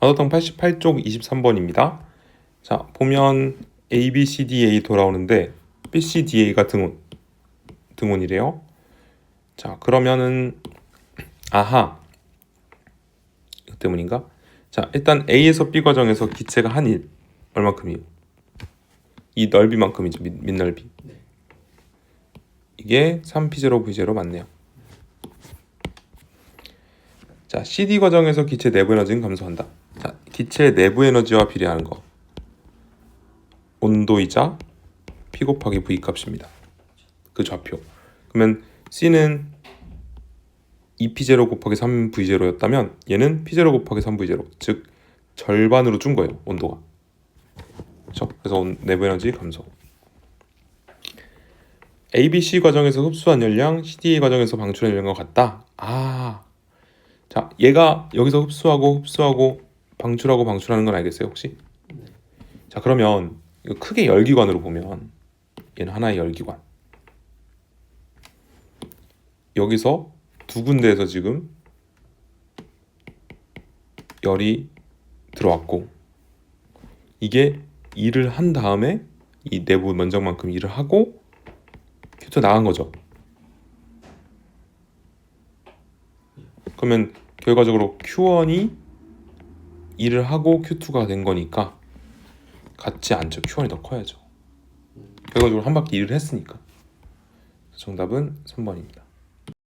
마더탕 88쪽 23번입니다. 자, 보면 A, B, C, D, A 돌아오는데 B, C, D, A가 등원 등원이래요. 자, 그러면은 아하. 이것 때문인가? 자, 일단 A에서 B 과정에서 기체가 한일 얼마큼이에요? 이 넓이만큼이죠. 밑, 밑넓이. 이게 3P0, V0 맞네요. 자, CD 과정에서 기체 에너지는 감소한다. 자, 기체 내부 에너지와 비례하는 거. 온도이자 P 곱하기 V 값입니다. 그 좌표. 그러면 C는 2P0 곱하기 3V0였다면 얘는 P0 곱하기 3V0. 즉 절반으로 준 거예요. 온도가. 그렇죠? 그래서 온- 내부 에너지 감소. ABC 과정에서 흡수한 열량, CDA 과정에서 방출한 열량과 같다. 아, 자, 얘가 여기서 흡수하고 흡수하고 방출하고 방출하는 건 알겠어요, 혹시? 자, 그러면 이거 크게 열기관으로 보면 얘는 하나의 열기관. 여기서 두 군데에서 지금 열이 들어왔고 이게 일을 한 다음에 이 내부 면적만큼 일을 하고 큐트 나간 거죠. 그러면 결과적으로 Q1이 일을 하고 Q2가 된 거니까 같지 않죠. Q1이 더 커야죠. 결과적으로 한 바퀴 일을 했으니까. 정답은 3번입니다.